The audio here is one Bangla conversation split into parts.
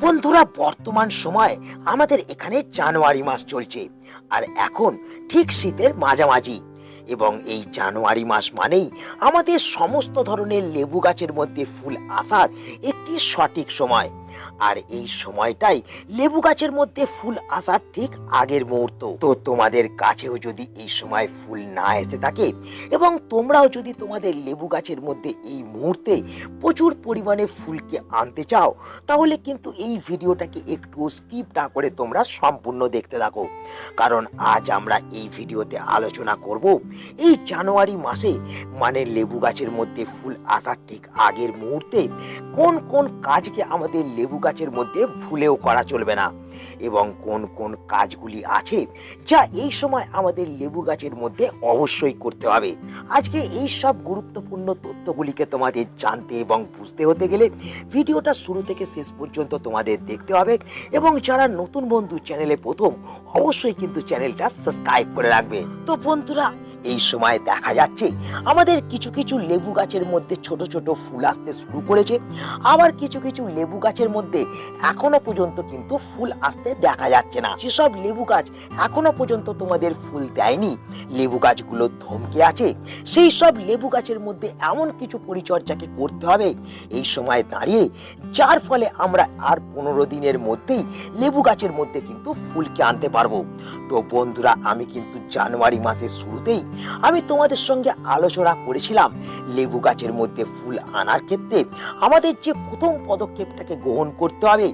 বন্ধুরা, বর্তমান সময় আমাদের এখানে জানুয়ারি মাস চলছে, আর এখন ঠিক শীতের মাঝামাঝি। এবং এই জানুয়ারি মাস মানেই আমাদের সমস্ত ধরনের লেবু গাছের মধ্যে ফুল আসার একটি সঠিক সময়। আর এই সময়টাই লেবু গাছের মধ্যে ফুল আসার ঠিক আগের মুহূর্ত। তো তোমাদের কাছেও যদি এই সময় ফুল না এসে থাকে এবং তোমরাও যদি তোমাদের লেবু গাছের মধ্যে এই মুহূর্তে প্রচুর পরিমাণে ফুলকে আনতে চাও, তাহলে কিন্তু এই ভিডিওটাকে একটু স্কিপ না করে তোমরা সম্পূর্ণ দেখতে থাকো। কারণ আজ আমরা এই ভিডিওতে আলোচনা করব এই জানুয়ারি মাসে মানে লেবু গাছের মধ্যে ফুল আসার ঠিক আগের মুহূর্তে কোন কোন কাজকে আমাদের লেবু গাছের মধ্যে ভুলেও করা চলবে না। এবং কোন কোন কাজগুলি আছে যা এই সময় আমাদের লেবু গাছের মধ্যে অবশ্যই করতে হবে। আজকে এই সব গুরুত্বপূর্ণ তথ্যগুলিকে তোমাদের জানতে এবং বুঝতে হতে গেলে ভিডিওটা শুরু থেকে শেষ পর্যন্ত তোমাদের দেখতে হবে এবং যারা নতুন বন্ধু চ্যানেলে প্রথম, অবশ্যই কিন্তু চ্যানেলটা সাবস্ক্রাইব করে রাখবে। তো বন্ধুরা, এই সময় দেখা যাচ্ছে আমাদের কিছু কিছু লেবু গাছের মধ্যে ছোট ছোট ফুল আসতে শুরু করেছে। আবার কিছু কিছু লেবু গাছের মধ্যে এখনও পর্যন্ত কিন্তু ফুল আসতে দেখা যাচ্ছে না। সেসব লেবু গাছ এখনও পর্যন্ত তোমাদের ফুল দেয়নি। লেবু গাছগুলো ধমকে আছে। সেই সব লেবু গাছের মধ্যে এমন কিছু পরিচর্যাকে করতে হবে। এই সময় দাঁড়িয়ে যার ফলে আমরা আর পনেরো দিনের মধ্যেই লেবু গাছের মধ্যে কিন্তু ফুলকে আনতে পারব। তো বন্ধুরা, আমি কিন্তু জানুয়ারি মাসের শুরুতেই আমি তোমাদের সঙ্গে আলোচনা করেছিলাম লেবু গাছের মধ্যে ফুল আনার ক্ষেত্রে আমাদের যে প্রথম পদক্ষেপটাকে গ্রহণ করতে হবে,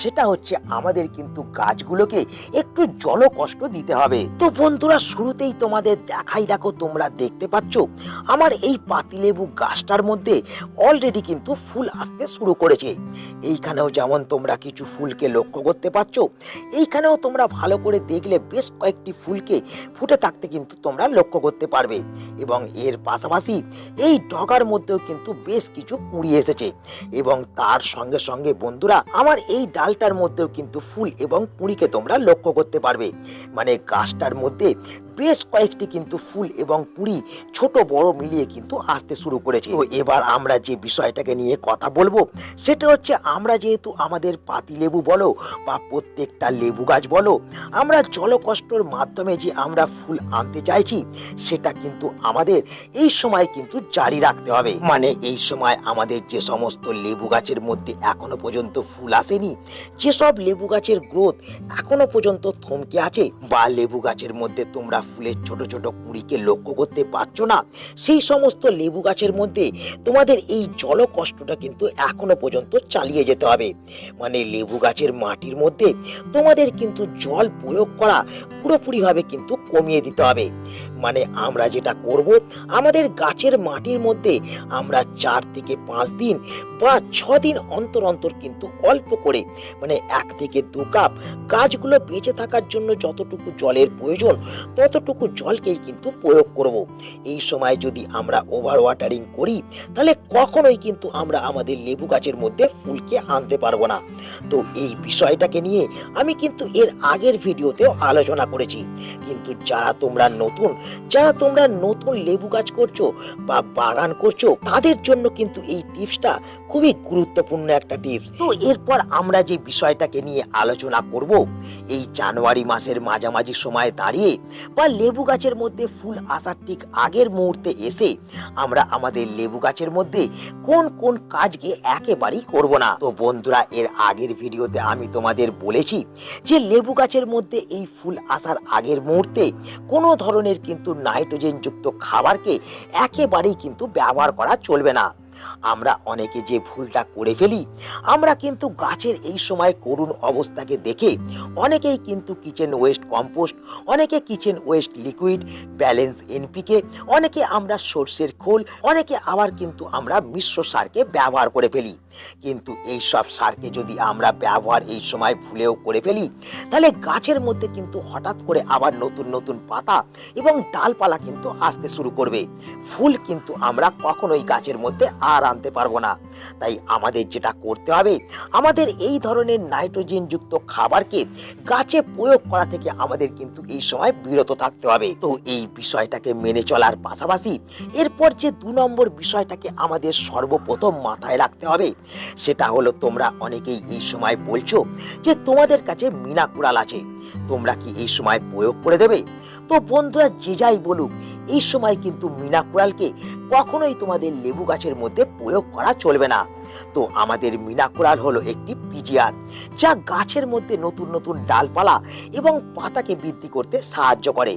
সেটা হচ্ছে আমাদের কিন্তু গাছগুলোকে একটু জল কষ্ট দিতে হবে। তো বন্ধুরা, শুরুতেই তোমাদের দেখাই, দেখো তোমরা দেখতে পাচ্ছ, আমার এই পাতিলেবু গাছটার মধ্যে অলরেডি কিন্তু ফুল আসতে শুরু করেছে। এইখানেও যেমন তোমরা কিছু ফুলকে লক্ষ্য করতে পারছ এইখানেও তোমরা ভালো করে দেখলে বেশ কয়েকটি ফুলকে ফুটে থাকতে কিন্তু তোমরা লক্ষ্য করতে পারবে। এবং এর পাশাপাশি এই ডগার মধ্যেও কিন্তু বেশ কিছু কুড়ি এসেছে। এবং তার সঙ্গে সঙ্গে বন্ধুরা, আমার এই ডালটার মধ্যেও কিন্তু ফুল এবং কুঁড়িকে তোমরা লক্ষ্য করতে পারবে। মানে গাছটার মধ্যে বেশ কয়েকটি কিন্তু ফুল এবং কুড়ি ছোট বড় মিলিয়ে কিন্তু আসতে শুরু করেছে। তো এবার আমরা যে বিষয়টাকে নিয়ে কথা বলব, সেটা হচ্ছে আমরা যেহেতু আমাদের পাতিলেবু বলো বা প্রত্যেকটা লেবু গাছ বলো, আমরা জলকষ্টর মাধ্যমে যে আমরা ফুল আনতে চাইছি, সেটা কিন্তু আমাদের এই সময় কিন্তু জারি রাখতে হবে। মানে এই সময় আমাদের যে সমস্ত লেবু গাছের মধ্যে এখনও পর্যন্ত ফুল আসেনি, যেসব লেবু গাছের গ্রোথ এখনও পর্যন্ত থমকে আছে বা লেবু গাছের মধ্যে তোমরা ফুলের ছোট ছোট কুড়িকে লক্ষ্য করতে পারছ না? সেই সমস্ত লেবু গাছের মধ্যে তোমাদের এই জলকষ্টটা কিন্তু এখনও পর্যন্ত চালিয়ে যেতে হবে। মানে লেবু গাছের মাটির মধ্যে তোমাদের কিন্তু জল প্রয়োগ করা পুরোপুরিভাবে কিন্তু কমিয়ে দিতে হবে। মানে আমরা যেটা করব, আমাদের গাছের মাটির মধ্যে আমরা চার থেকে পাঁচ দিন বা ছ দিন অন্তর অন্তর কিন্তু অল্প করে মানে এক থেকে দু কাপ গাছগুলো বেঁচে থাকার জন্য যতটুকু জলের প্রয়োজন ততটুকু জলকেই কিন্তু প্রয়োগ করব। এই সময় যদি আমরা ওভার ওয়াটারিং করি, তাহলে কখনোই কিন্তু আমরা আমাদের লেবু গাছের মধ্যে ফুলকে আনতে পারব না। তো এই বিষয়টাকে নিয়ে আমি কিন্তু এর আগের ভিডিওতেও আলোচনা করেছি। কিন্তু যারা তোমরা নতুন, যারা তোমরা নতুন লেবু গাছ করছ বা বাগান করছ, তাদের জন্য কিন্তু এই টিপসটা খুবই গুরুত্বপূর্ণ একটা টিপস। তো এরপর আমরা যে বিষয়টাকে নিয়ে আলোচনা করব, এই জানুয়ারি মাসের মাঝামাঝি সময় দাঁড়িয়ে বা লেবু গাছের মধ্যে ফুল আসার ঠিক আগের মুহূর্তে এসে আমরা আমাদের লেবু গাছের মধ্যে কোন কোন কাজকে একেবারেই করব না। তো বন্ধুরা, এর আগের ভিডিওতে আমি তোমাদের বলেছি যে লেবু গাছের মধ্যে এই ফুল আসার আগের মুহূর্তে কোনো ধরনের কিন্তু নাইট্রোজেনযুক্ত খাবারকে একেবারেই কিন্তু ব্যবহার করা চলবে না। আমরা অনেকে যে ভুলটা করে ফেলি, আমরা কিন্তু গাছের এই সময় করুণ অবস্থাকে দেখে অনেকেই কিন্তু কিচেন ওয়েস্ট কম্পোস্ট অনেকে kitchen waste liquid balance NPK অনেকে আমরা সর্ষের খোল, অনেকে আবার কিন্তু আমরা মিশ্র সারকে ব্যবহার করে ফেলি। কিন্তু এই সব সারকে যদি আমরা ব্যবহার এই সময় ভুলেও করে ফেলি, তাহলে গাছের মধ্যে কিন্তু হঠাৎ করে আবার নতুন নতুন পাতা এবং ডালপালা কিন্তু আসতে শুরু করবে। ফুল কিন্তু আমরা কখনোই গাছের মধ্যে আর আনতে পারব না। তাই আমাদের যেটা করতে হবে, আমাদের এই ধরনের নাইট্রোজেনযুক্ত খাবারকে গাছে প্রয়োগ করা থেকে আমাদের কিন্তু এই সময় বিরত থাকতে হবে। তো এই বিষয়টাকে মেনে চলার পাশাপাশি এরপর যে দু নম্বর বিষয়টাকে আমাদের সর্বপ্রথম মাথায় রাখতে হবে, সেটা হলো তোমরা অনেকেই এই সময় বলছো যে তোমাদের কাছে মিনা কুড়াল আছে। তোমরা কি এই সময় প্রয়োগ করে দেবে? তো বন্ধুরা, যে যাই বলুক, এই সময় কিন্তু মিনা কুড়ালকে কখনোই তোমাদের লেবু গাছের মধ্যে প্রয়োগ করা চলবে না। তো আমাদের মিনা কুড়াল হলো একটি পিজিআর যা গাছের মধ্যে নতুন নতুন ডালপালা এবং পাতাকে বৃদ্ধি করতে সাহায্য করে।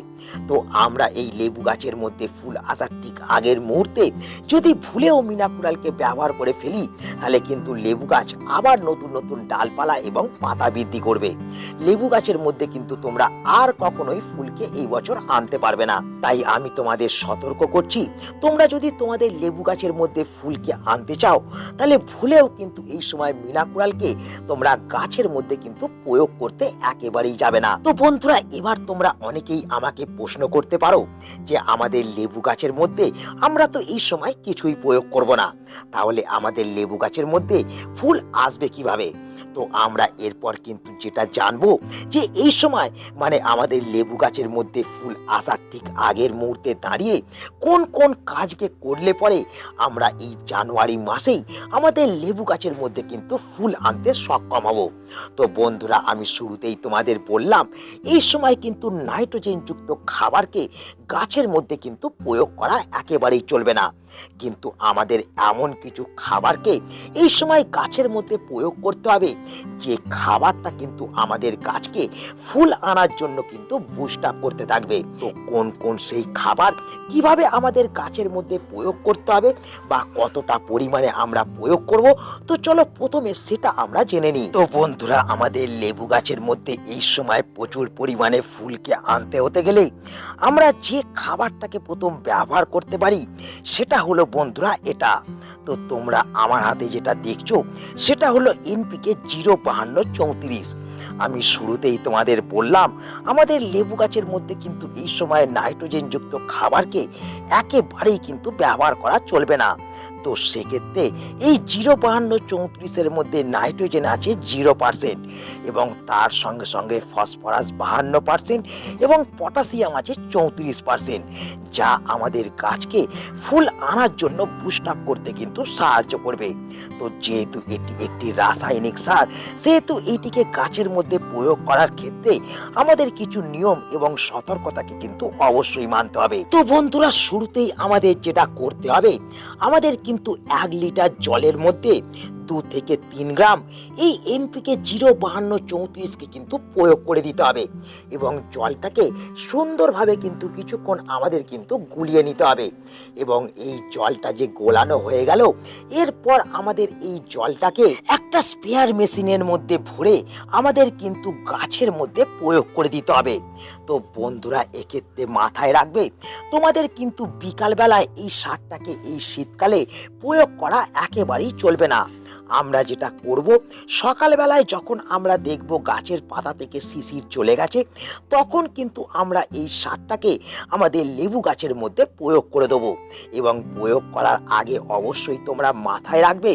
তো আমরা এই লেবু গাছের মধ্যে ফুল আসার ঠিক আগের মুহূর্তে যদি ভুলেও মিনা কুড়ালকে ব্যবহার করে ফেলি, তাহলে কিন্তু লেবু গাছ আবার নতুন নতুন ডালপালা এবং পাতা বৃদ্ধি করবে। লেবু গাছের মধ্যে কিন্তু তোমরা আর কখনোই ফুলকে এই বছর আনতে পারবে না। তাই আমি তোমাদের সতর্ক করছি, তোমরা যদি তোমাদের লেবু গাছের মধ্যে ফুলকে আনতে চাও, তাহলে ভুলেও কিন্তু এই সময় মিনা কুড়ালকে তোমরা গাছের মধ্যে কিন্তু প্রয়োগ করতে একেবারেই যাবে না। তো বন্ধুরা, এবার তোমরা অনেকেই আমাকে প্রশ্ন করতে পারো যে আমাদের লেবু গাছের মধ্যে আমরা তো এই সময় কিছুই প্রয়োগ করব না। তাহলে আমাদের লেবু গাছের মধ্যে ফুল আসবে কীভাবে? তো আমরা এরপর কিন্তু যেটা জানব যে এই সময় মানে আমাদের লেবু গাছের মধ্যে ফুল আসার ঠিক আগের মুহূর্তে দাঁড়িয়ে কোন কোন কাজকে করলে পরে আমরা এই জানুয়ারি মাসেই আমাদের লেবু গাছের মধ্যে কিন্তু ফুল আনতে সক্ষম হব। তো বন্ধুরা, আমি শুরুতেই তোমাদের বললাম, এই সময় কিন্তু নাইট্রোজেনযুক্ত খাবারকে গাছের মধ্যে কিন্তু প্রয়োগ করা একেবারেই চলবে না। কিন্তু আমাদের এমন কিছু খাবারকে এই সময় গাছের মধ্যে প্রয়োগ করতে হবে যে খাবারটা কিন্তু আমাদের গাছকে ফুল আনার জন্য কিন্তু বুস্ট আপ করতে থাকবে। তো কোন কোন সেই খাবার কীভাবে আমাদের গাছের মধ্যে প্রয়োগ করতে হবে বা কতটা পরিমাণে আমরা প্রয়োগ করব? তো চলো প্রথমে সেটা আমরা জেনে নিই। তো বন্ধুরা, আমাদের লেবু গাছের মধ্যে এই সময় প্রচুর পরিমাণে ফুলকে আনতে হতে গেলে আমরা যে খাবারটাকে প্রথম ব্যবহার করতে পারি, সেটা হলো বন্ধুরা, এটা। তো তোমরা আমার হাতে যেটা দেখছ, সেটা হলো এনপিকে জিরো বাহান্ন চৌত্রিশ। আমি শুরুতেই তোমাদের বললাম, আমাদের লেবু গাছের মধ্যে কিন্তু এই সময় নাইট্রোজেনযুক্ত খাবারকে একেবারেই কিন্তু ব্যবহার করা চলবে না। তো সেক্ষেত্রে এই জিরো বাহান্ন চৌত্রিশের মধ্যে নাইট্রোজেন আছে জিরো পার্সেন্ট এবং তার সঙ্গে সঙ্গে ফসফরাস বাহান্ন পার্সেন্ট এবং পটাশিয়াম আছে চৌত্রিশ পার্সেন্ট যা আমাদের গাছকে ফুল আনার জন্য বুস্ট আপ করতে কিন্তু সাহায্য করবে। তো যেহেতু এটি একটি রাসায়নিক সার, সেহেতু এটিকে গাছের মধ্যে প্রয়োগ করার ক্ষেত্রে আমাদের কিছু নিয়ম এবং সতর্কতাকে কিন্তু অবশ্যই মানতে হবে। তো বন্ধুরা, শুরুতেই আমাদের যেটা করতে হবে, আমাদের কিন্তু এক লিটার জলের মধ্যে দু থেকে তিন গ্রাম, এই এনপিকে জিরো বাহান্ন চৌত্রিশকে কিন্তু প্রয়োগ করে দিতে হবে এবং জলটাকে সুন্দরভাবে কিন্তু কিছুক্ষণ আমাদের কিন্তু গুলিয়ে নিতে হবে এবং এই জলটা যে গোলানো হয়ে গেল, এরপর আমাদের এই জলটাকে একটা স্পেয়ার মেশিনের মধ্যে ভরে আমাদের কিন্তু গাছের মধ্যে প্রয়োগ করে দিতে হবে। তো বন্ধুরা, এক্ষেত্রে মাথায় রাখবে, তোমাদের কিন্তু বিকালবেলায় এই সারটাকে এই শীতকালে প্রয়োগ করা একেবারেই চলবে না। আমরা যেটা করব, সকালবেলায় যখন আমরা দেখব গাছের পাতা থেকে শিশির চলে গেছে, তখন কিন্তু আমরা এই সারটাকে আমাদের লেবু গাছের মধ্যে প্রয়োগ করে দেবো। এবং প্রয়োগ করার আগে অবশ্যই তোমরা মাথায় রাখবে,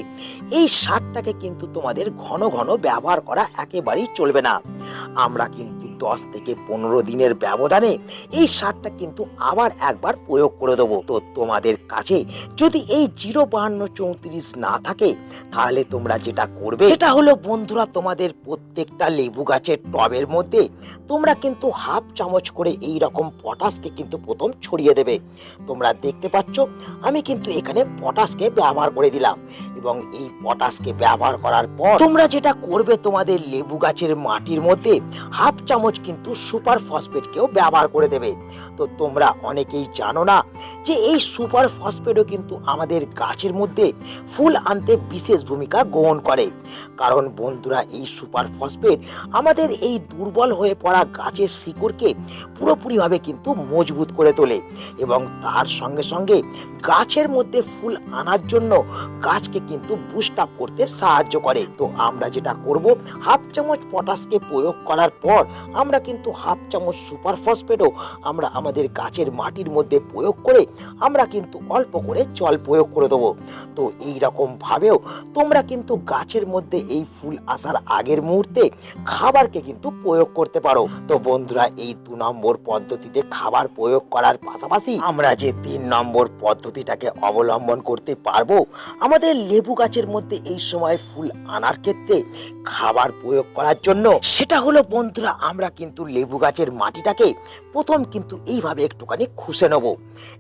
এই সারটাকে কিন্তু তোমাদের ঘন ঘন ব্যবহার করা একেবারেই চলবে না। আমরা কিন্তু দশ থেকে পনেরো দিনের ব্যবধানে এই সারটা কিন্তু আবার একবার প্রয়োগ করে দেবো। তো তোমাদের কাছে যদি এই জিরো বাহান্ন চৌত্রিশ না থাকে, তাহলে তোমরা যেটা করবে, সেটা হলো বন্ধুরা তোমাদের প্রত্যেকটা লেবু গাছের টবের মধ্যে তোমরা কিন্তু হাফ চামচ করে এই রকম পটাশকে কিন্তু প্রথম ছড়িয়ে দেবে। তোমরা দেখতে পাচ্ছ, আমি কিন্তু এখানে পটাশকে ব্যবহার করে দিলাম এবং এই পটাশকে ব্যবহার করার পর তোমরা যেটা করবে তোমাদের লেবু গাছের মাটির মধ্যে হাফ চামচ কিন্তু সুপার ফসফেটকেও ব্যবহার করে দেবে। তো তোমরা অনেকেই জানো না যে এই সুপার ফসফেটও কিন্তু আমাদের গাছের মধ্যে ফুল আনতে বিশেষ ভূমিকা গ্রহণ করে। কারণ বন্ধুরা, এই সুপার ফসফেট আমাদের এই দুর্বল হয়ে পড়া গাছের শিকড়কে পুরোপুরিভাবে কিন্তু মজবুত করে তোলে এবং তার সঙ্গে সঙ্গে গাছের মধ্যে ফুল আনার জন্য গাছকে কিন্তু বুস্ট আপ করতে সাহায্য করে। তো আমরা যেটা করব, হাফ চামচ পটাশকে প্রয়োগ করার পর আমরা কিন্তু হাফ চামচ সুপার ফসফেটও আমরা আমাদের গাছের মাটির মধ্যে প্রয়োগ করে আমরা কিন্তু অল্প করে জল প্রয়োগ করে দেবো। তো এই রকম ভাবেও তোমরা কিন্তু গাছের মধ্যে এই ফুল আসার আগের মুহূর্তে খাবারকে কিন্তু প্রয়োগ করতে পারো। তো বন্ধুরা, এই দু নম্বর পদ্ধতিতে খাবার প্রয়োগ করার পাশাপাশি আমরা যে তিন নম্বর পদ্ধতিটাকে অবলম্বন করতে পারব, আমাদের লেবু গাছের মধ্যে এই সময় ফুল আনার ক্ষেত্রে খাবার প্রয়োগ করার জন্য সেটা হলো বন্ধুরা, আমরা কিন্তু লেবু গাছের মাটিটাকে প্রথম কিন্তু এইভাবে একটুখানি খুশে নেব।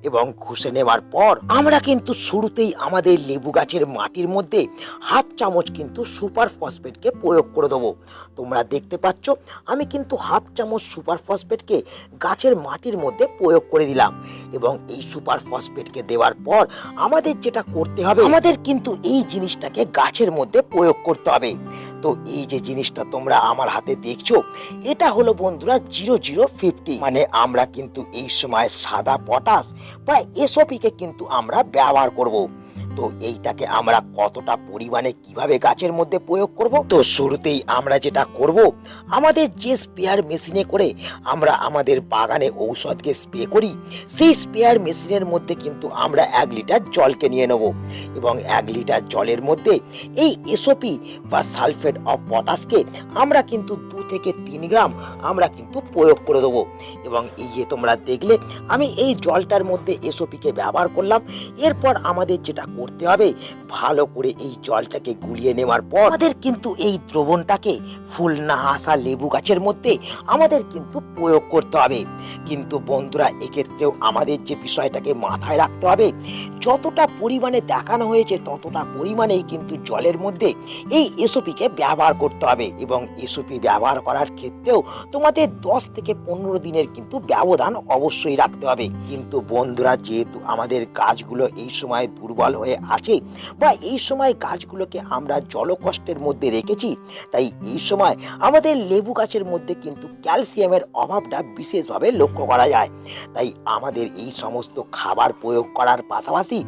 এবং খুশে নেওয়ার পর আমরা কিন্তু শুরুতেই আমাদের লেবু গাছের মাটির মধ্যে হাফ চামচ কিন্তু সুপার ফসফেটকে প্রয়োগ করে দেবো। তোমরা দেখতে পাচ্ছ, আমি কিন্তু হাফ চামচ সুপার ফসফেটকে গাছের মাটির মধ্যে প্রয়োগ করে দিলাম। এবং এই সুপার ফসফেটকে দেওয়ার পর আমাদের যেটা করতে হবে, আমাদের কিন্তু এই জিনিসটাকে গাছের মধ্যে প্রয়োগ করতে হবে। তো এই যে জিনিসটা তোমরা আমার হাতে দেখছ, এটা হলো বন্ধুরা জিরো জিরো ফিফটি। মানে আমরা কিন্তু এই সময় সাদা পটাশ বা এসওপিকে কিন্তু আমরা ব্যবহার করব। তো এইটাকে আমরা কতটা পরিমাণে কীভাবে গাছের মধ্যে প্রয়োগ করব? তো শুরুতেই আমরা যেটা করব, আমাদের যে স্পেয়ার মেশিনে করে আমরা আমাদের বাগানে ঔষধকে স্প্রে করি, সেই স্পেয়ার মেশিনের মধ্যে কিন্তু আমরা এক লিটার জলকে নিয়ে নেব এবং এক লিটার জলের মধ্যে এই এসওপি বা সালফেট অফ পটাশকে আমরা কিন্তু দু থেকে তিন গ্রাম আমরা কিন্তু প্রয়োগ করে দেবো। এবং এই যে তোমরা দেখলে, আমি এই জলটার মধ্যে এসওপিকে ব্যবহার করলাম, এরপর আমাদের যেটা করতে হবে। ভালো করে এই জলটাকে গুলিয়ে নেওয়ার পর আমাদের কিন্তু এই দ্রবণটাকে ফুল না আসা লেবু গাছের মধ্যে আমাদের কিন্তু প্রয়োগ করতে হবে। কিন্তু বন্ধুরা, এক্ষেত্রেও আমাদের যে বিষয়টাকে মাথায় রাখতে হবে, যতটা পরিমাণে দেখানো হয়েছে ততটা পরিমাণেই কিন্তু জলের মধ্যে এই এসওপিকে ব্যবহার করতে হবে এবং এসওপি ব্যবহার করার ক্ষেত্রেও তোমাদের দশ থেকে পনেরো দিনের কিন্তু ব্যবধান অবশ্যই রাখতে হবে। কিন্তু বন্ধুরা, যেহেতু আমাদের গাছগুলো এই সময় দুর্বল হয়ে আছে। বা এই সময় গাছগুলোকে আমরা জলকষ্টের মধ্যে রেখেছি, তাই এই সময় আমাদের লেবু গাছের মধ্যে কিন্তু ক্যালসিয়ামের অভাবটা বিশেষভাবে লক্ষ্য করা যায়। তাই আমাদের এই সমস্ত খাবার প্রয়োগ করার পাশাপাশি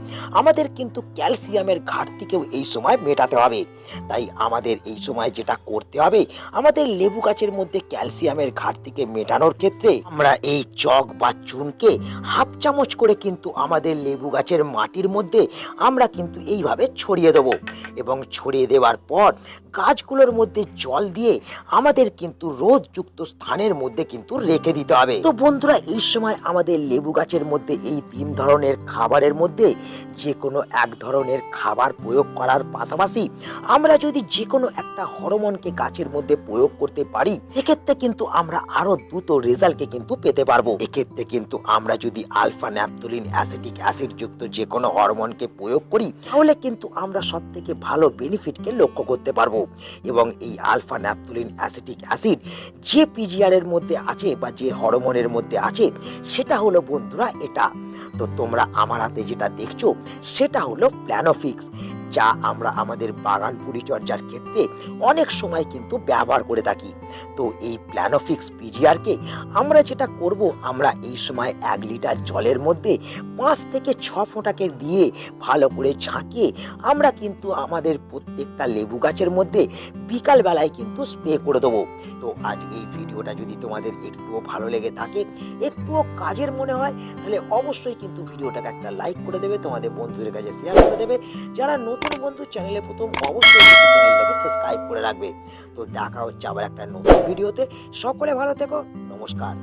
আমাদের কিন্তু ক্যালসিয়ামের ঘাটতিকেও এই সময় মেটাতে হবে। তাই আমাদের এই সময় যেটা করতে হবে, আমাদের লেবু গাছের মধ্যে ক্যালসিয়ামের ঘাটতিকে মেটানোর ক্ষেত্রে আমরা এই চক বা চুনকে হাফ চামচ করে কিন্তু আমাদের লেবু গাছের মাটির মধ্যে আমরা কিন্তু এইভাবে ছড়িয়ে দেবো। এবং ছড়িয়ে দেওয়ার পর গাছগুলোর মধ্যে জল দিয়ে আমাদের কিন্তু রোদযুক্ত স্থানের মধ্যে কিন্তু রেখে দিতে হবে। তো বন্ধুরা, এই সময় আমাদের লেবু গাছের মধ্যে এই তিন ধরনের খাবারের মধ্যে যে কোনো এক ধরনের খাবার প্রয়োগ করার পাশাপাশি আমরা যদি যে কোনো একটা হরমোনকে গাছের মধ্যে প্রয়োগ করতে পারি সেক্ষেত্রে কিন্তু আমরা আরও দ্রুত রেজাল্টকে কিন্তু পেতে পারব। এক্ষেত্রে কিন্তু আমরা যদি আলফা ন্যাপথলিন অ্যাসিটিক অ্যাসিড যুক্ত যে কোনো হরমোনকে প্রয়োগ করি, তাহলে কিন্তু আমরা সব থেকে ভালো বেনিফিটকে লক্ষ্য করতে পারব। এবং এই আলফা ন্যাপথুলিন অ্যাসিটিক অ্যাসিড যে পিজিআর এর মধ্যে আছে বা যে হরমোনের মধ্যে আছে, সেটা হলো বন্ধুরা এটা তো তোমরা আমার হাতে যেটা দেখছ, সেটা হলো প্ল্যানোফিক্স, যা আমরা আমাদের বাগান পরিচর্যার ক্ষেত্রে অনেক সময় কিন্তু ব্যবহার করে থাকি। তো এই প্ল্যানোফিক্স পিজিআরকে আমরা যেটা করব, আমরা এই সময় এক লিটার জলের মধ্যে পাঁচ থেকে ছ ফোঁটাকে দিয়ে ভালো করে ঝাঁকিয়ে আমরা কিন্তু আমাদের প্রত্যেকটা লেবু গাছের মধ্যে বিকালবেলায় কিন্তু স্প্রে করে দেবো। তো আজ এই ভিডিওটা যদি তোমাদের একটুও ভালো লেগে থাকে, একটুও কাজের মনে হয়, তাহলে অবশ্যই কিন্তু ভিডিওটাকে একটা লাইক করে দেবে, তোমাদের বন্ধুদের কাছে শেয়ার করে দেবে। যারা নতুন বন্ধু চ্যানেলে প্রথম, অবশ্যই চ্যানেলটাকে সাবস্ক্রাইব করে রাখবে। তো দেখা হচ্ছে আবার একটা নতুন ভিডিওতে। সকলে ভালো থেকো, নমস্কার।